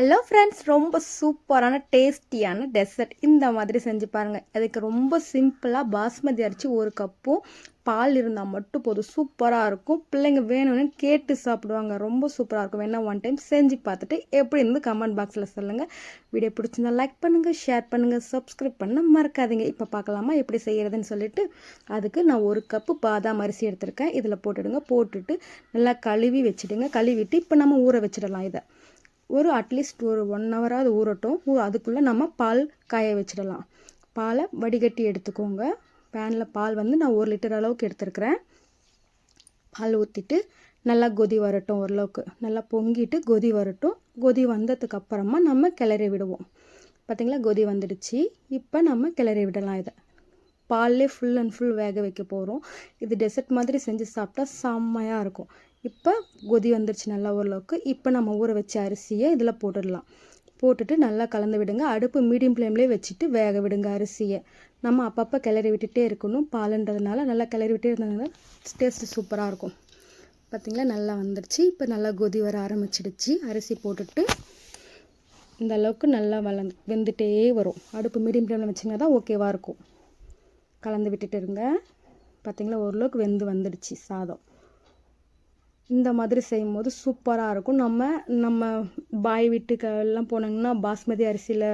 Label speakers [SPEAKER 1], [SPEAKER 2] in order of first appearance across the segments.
[SPEAKER 1] Hello friends ரொம்ப சூப்பரான டேஸ்டியான டெசர்ட் இந்த மாதிரி செஞ்சு பாருங்கள் அதுக்கு ரொம்ப சிம்பிளாக பாஸ்மதி அரிசி ஒரு கப்பும் பால் இருந்தால் மட்டும் போதும். சூப்பராக இருக்கும். பிள்ளைங்க வேணும்னு கேட்டு சாப்பிடுவாங்க. ரொம்ப சூப்பராக இருக்கும். வேணால் ஒன் டைம் செஞ்சு பார்த்துட்டு எப்படி இருந்து கமெண்ட் பாக்ஸில் சொல்லுங்கள் வீடியோ பிடிச்சிருந்தா லைக் பண்ணுங்கள் ஷேர் பண்ணுங்கள் சப்ஸ்கிரைப் பண்ண மறக்காதீங்க. இப்போ பார்க்கலாமா? எப்படி செய்கிறதுன்னு சொல்லிட்டு அதுக்கு நான் ஒரு கப்பு பாதாம் அரிசி எடுத்திருக்கேன். இதில் போட்டுடுங்க. போட்டுட்டு நல்லா கழுவி வச்சுடுங்க. கழுவிட்டு இப்போ நம்ம ஊற வச்சிடலாம் இதை. ஒரு அட்லீஸ்ட் ஒரு ஒன் ஹவராவது ஊறட்டும். அதுக்குள்ளே நம்ம பால் காய வச்சிடலாம். பாலை வடிகட்டி எடுத்துக்கோங்க. பேனில் பால் வந்து நான் ஒரு லிட்டர் அளவுக்கு எடுத்துருக்கிறேன். பால் ஊற்றிட்டு நல்லா கொதி வரட்டும் ஓரளவுக்கு. நல்லா பொங்கிட்டு கொதி வரட்டும். கொதி வந்ததுக்கு அப்புறமா நம்ம கிளறி விடுவோம். பார்த்திங்களா கொதி வந்துடுச்சு. இப்போ நம்ம கிளறி விடலாம் இதை. பால்லே ஃபுல் அண்ட் ஃபுல் வேக வைக்க போகிறோம் இது டெசர்ட் மாதிரி செஞ்சு சாப்பிட்டா செம்மையாக இருக்கும். இப்போ கொதி வந்துருச்சு நல்லா ஓரளவுக்கு. இப்போ நம்ம ஊற வச்ச அரிசியை இதில் போட்டுடலாம். போட்டுட்டு நல்லா கலந்து விடுங்க. அடுப்பு மீடியம் ஃப்ளேம்லேயே வச்சுட்டு வேக விடுங்க அரிசியை. நம்ம அப்பப்போ கிளறி விட்டுட்டே இருக்கணும். பாலுன்றதுனால நல்லா கிளறி விட்டே இருந்ததுனால டேஸ்ட்டு சூப்பராக இருக்கும். பார்த்திங்களா நல்லா வந்துடுச்சு இப்போ நல்லா கொதி வர ஆரம்பிச்சிடுச்சு. அரிசி போட்டுட்டு இந்த அளவுக்கு நல்லா வளர்ந்து வெந்துட்டே வரும். அடுப்பு மீடியம் ஃப்ளேமில் வச்சிங்கன்னா தான் ஓகேவாக இருக்கும். கலந்து விட்டுட்டு இருங்க. பார்த்திங்களா ஓரளவுக்கு வெந்து வந்துடுச்சு சாதம். இந்த மாதிரி செய்யும் போது சூப்பராக இருக்கும். நம்ம நம்ம பாய் வீட்டுக்கு எல்லாம் போனாங்கன்னா பாஸ்மதி அரிசியில்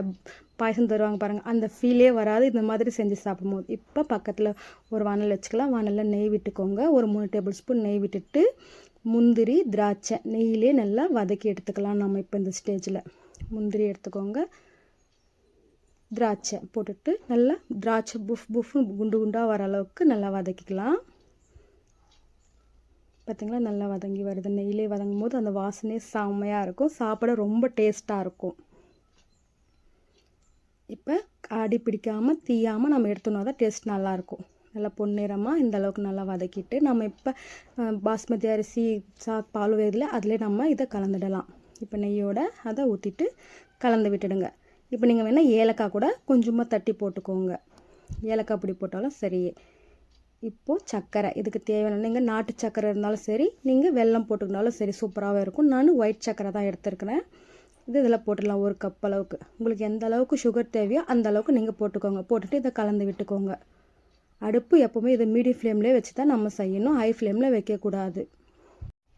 [SPEAKER 1] பாயசம் தருவாங்க பாருங்கள் அந்த ஃபீலே வராது. இந்த மாதிரி செஞ்சு சாப்பிடும்போது. இப்போ பக்கத்தில் ஒரு வானல் வச்சுக்கலாம். வானலில் நெய் விட்டுக்கோங்க. ஒரு மூணு டேபிள் ஸ்பூன் நெய் விட்டுட்டு முந்திரி திராட்சை நெய்யிலே நல்லா வதக்கி எடுத்துக்கலாம். நம்ம இப்போ இந்த ஸ்டேஜில் முந்திரி எடுத்துக்கோங்க. திராட்சை போட்டுட்டு நல்லா திராட்சை புஃப் புஃப்னு குண்டு குண்டாக வர அளவுக்கு நல்லா வதக்கிக்கலாம். பார்த்திங்களா நல்லா வதங்கி வருது. நெய்யிலே வதங்கும் போது அந்த வாசனையே செம்மையாக இருக்கும். சாப்பிட ரொம்ப டேஸ்ட்டாக இருக்கும். இப்போ அடி பிடிக்காமல் தீயாமல் நம்ம எடுத்தோன்னா தான் டேஸ்ட் நல்லாயிருக்கும் நல்லா பொன்னிறமாக இந்த அளவுக்கு நல்லா வதக்கிட்டு நம்ம இப்போ பாஸ்மதி அரிசி சா பால் வேதில் அதிலே நம்ம இதை கலந்துடலாம். இப்போ நெய்யோட அதை ஊற்றிட்டு கலந்து விட்டுடுங்க. இப்போ நீங்கள் வேணால் ஏலக்காய் கூட கொஞ்சமாக தட்டி போட்டுக்கோங்க. ஏலக்காய் பொடி போட்டாலும் சரியே இப்போது சர்க்கரை இதுக்கு தேவையான நீங்கள் நாட்டு சர்க்கரை இருந்தாலும் சரி நீங்கள் வெல்லம் போட்டுக்கினாலும் சரி சூப்பராகவே இருக்கும். நான் ஒயிட் சர்க்கரை தான் எடுத்துருக்கிறேன். இது இதில் போட்டுடலாம் ஒரு கப் அளவுக்கு. உங்களுக்கு எந்த அளவுக்கு சுகர் தேவையோ அந்த அளவுக்கு நீங்கள் போட்டுக்கோங்க. போட்டுட்டு இதை கலந்து விட்டுக்கோங்க. அடுப்பு எப்போவுமே இதை மீடியம் ஃப்ளேம்லேயே வச்சு தான் நம்ம செய்யணும். ஹை ஃப்ளேமில் வைக்கக்கூடாது.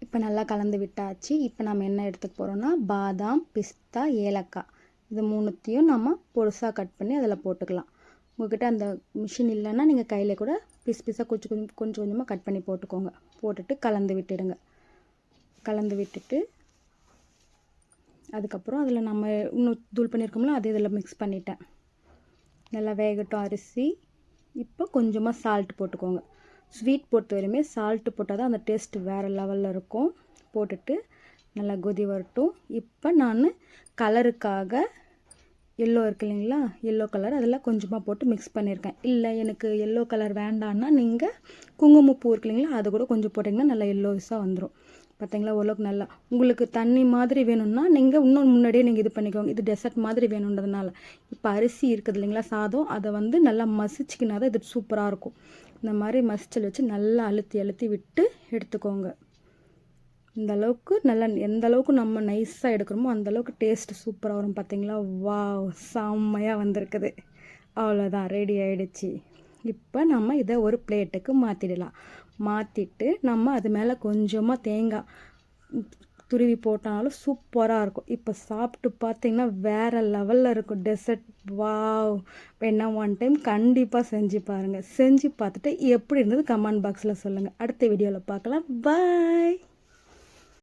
[SPEAKER 1] இப்போ நல்லா கலந்து விட்டாச்சு. இப்போ நம்ம என்ன எடுத்துக்க போகிறோன்னா பாதாம் பிஸ்தா ஏலக்காய். இது மூணுத்தையும் நம்ம பொருசாக கட் பண்ணி அதில் போட்டுக்கலாம். உங்கள்கிட்ட அந்த மிஷின் இல்லைன்னா நீங்கள் கையில் கூட பீஸ் பீஸாக கொஞ்சம் கொஞ்சம் கொஞ்சம் கொஞ்சமாக கட் பண்ணி போட்டுக்கோங்க. போட்டுட்டு கலந்து விட்டுடுங்க. கலந்து விட்டுட்டு அதுக்கப்புறம் அதில் நம்ம இன்னும் தூள் பண்ணியிருக்கோம்ல அது இதில் மிக்ஸ் பண்ணிட்டேன். நல்லா வேகட்டும் அரிசி. இப்போ கொஞ்சமாக சால்ட் போட்டுக்கோங்க. ஸ்வீட் பொறுத்த வரையுமே சால்ட்டு போட்டால் தான் அந்த டேஸ்ட் வேறு லெவலில் இருக்கும். போட்டுட்டு நல்லா கொதி வரட்டும். இப்போ நான் கலருக்காக எல்லோ இருக்கு இல்லைங்களா? எல்லோ கலர் அதில் கொஞ்சமாக போட்டு மிக்ஸ் பண்ணியிருக்கேன் இல்லை எனக்கு எல்லோ கலர் வேண்டான்னா நீங்கள் குங்குமப்பூ இருக்கு இல்லைங்களா? அது கூட கொஞ்சம் போட்டிங்கன்னா நல்லா எல்லோஸாக வந்துடும் பார்த்தீங்களா ஓரளவுக்கு நல்லா. உங்களுக்கு தண்ணி மாதிரி வேணும்னா நீங்கள் இன்னும் முன்னாடியே நீங்கள் இது பண்ணிக்கோங்க. இது டெசர்ட் மாதிரி வேணுன்றதுனால இப்போ அரிசி இருக்குது இல்லைங்களா? சாதம். அதை வந்து நல்லா மசிச்சிக்கினா தான் இது சூப்பராக இருக்கும். இந்த மாதிரி மசிச்சல் வச்சு நல்லா அழுத்தி அழுத்தி விட்டு எடுத்துக்கோங்க. இந்த அளவுக்கு நல்லா எந்த அளவுக்கு நம்ம நைஸாக எடுக்கிறோமோ அந்த அளவுக்கு டேஸ்ட்டு சூப்பராக வரும் பார்த்தீங்களா வா செம்மையாக வந்திருக்குது. அவ்வளோதான் ரெடி ஆகிடுச்சி இப்போ நம்ம இதை ஒரு பிளேட்டுக்கு மாற்றிடலாம் மாற்றிட்டு நம்ம அது மேலே கொஞ்சமாக தேங்காய் துருவி போட்டாலும் சூப்பராக இருக்கும். இப்போ சாப்பிட்டு பார்த்தீங்கன்னா வேறு லெவலில் இருக்கும். டெசர்ட் வாவ் வேணா ஒன் டைம் கண்டிப்பாக செஞ்சு பாருங்கள் செஞ்சு பார்த்துட்டு எப்படி இருந்தது? கமெண்ட் பாக்ஸில் சொல்லுங்கள் அடுத்த வீடியோவில் பார்க்கலாம். பாய்